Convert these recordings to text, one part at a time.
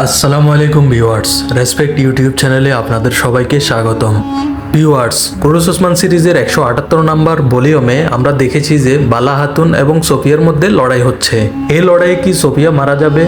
আসসালামু আলাইকুম viewers respect YouTube চ্যানেলে আপনাদের সবাইকে স্বাগতম। ভিউয়ার্স কুরুস ওসমান সিরিজের একশো আটাত্তর নাম্বার ভলিউমে আমরা দেখেছি যে বালা হাতুন এবং সোফিয়ার মধ্যে লড়াই হচ্ছে। এই লড়াইয়ে কি সোফিয়া মারা যাবে?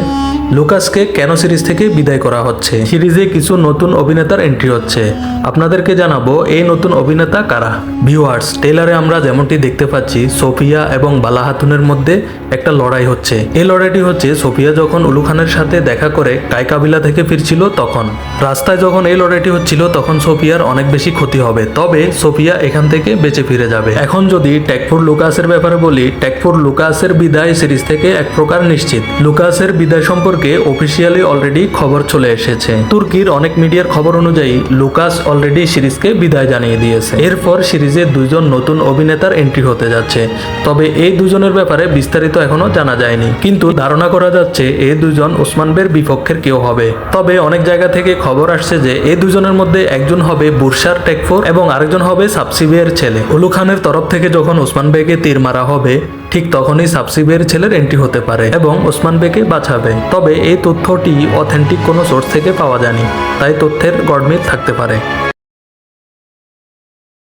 লুকাসকে কেন সিরিজ থেকে বিদায় করা হচ্ছে? সিরিজে কিছু নতুন অভিনেতার এন্ট্রি হচ্ছে। আপনাদেরকে জানাব, এই নতুন অভিনেতা কারা? ভিউয়ার্স টেলারে আমরা যেমনটি দেখতে পাচ্ছি, সোফিয়া এবং বালা হাতুনের মধ্যে একটা লড়াই হচ্ছে। এই লড়াইটি হচ্ছে, সোফিয়া যখন উলু খানের সাথে দেখা করে কাইকাবিলা থেকে ফিরছিল তখন। রাস্তায় যখন এই লড়াইটি হচ্ছিল, তখন সোফিয়ার অনেক বেশি ক্ষতি হবে। তবে সোফিয়া এখান থেকে বেঁচে ফিরে যাবে। এখন যদি টেকফুর লুকাসের ব্যাপারে বলি টেকফুর লুকাসের বিদায় সিরিজ থেকে এক প্রকার নিশ্চিত। লুকাসের বিদায় সম্পর্কে অফিসিয়ালি অলরেডি খবর চলে এসেছে। তুর্কির অনেক মিডিয়ার খবর অনুযায়ী, লুকাস অলরেডি সিরিজকে বিদায় জানিয়ে দিয়েছে। এরপর সিরিজে দুইজন নতুন অভিনেতার এন্ট্রি হতে যাচ্ছে। তবে এই দুজনের ব্যাপারে বিস্তারিত এখনও জানা যায়নি। কিন্তু ধারণা করা যাচ্ছে এই দুজন ওসমান বের বিপক্ষের কেউ হবে। তবে অনেক জায়গা থেকে খবর আসছে যে এই দুজনের মধ্যে একজন হবে বুরসার টেকফোর এবং আরেকজন হবে সাবসিবের ছেলে। হুলু খানের তরফ থেকে যখন ওসমান বেগে তীর মারা হবে, ঠিক তখনই সাবসিবের ছেলের এন্ট্রি হতে পারে এবং ওসমান বেগে বাঁচাবে। তবে এই তথ্যটি অথেন্টিক কোনো সোর্স থেকে পাওয়া যায়নি, তাই তথ্যের গডমিল থাকতে পারে।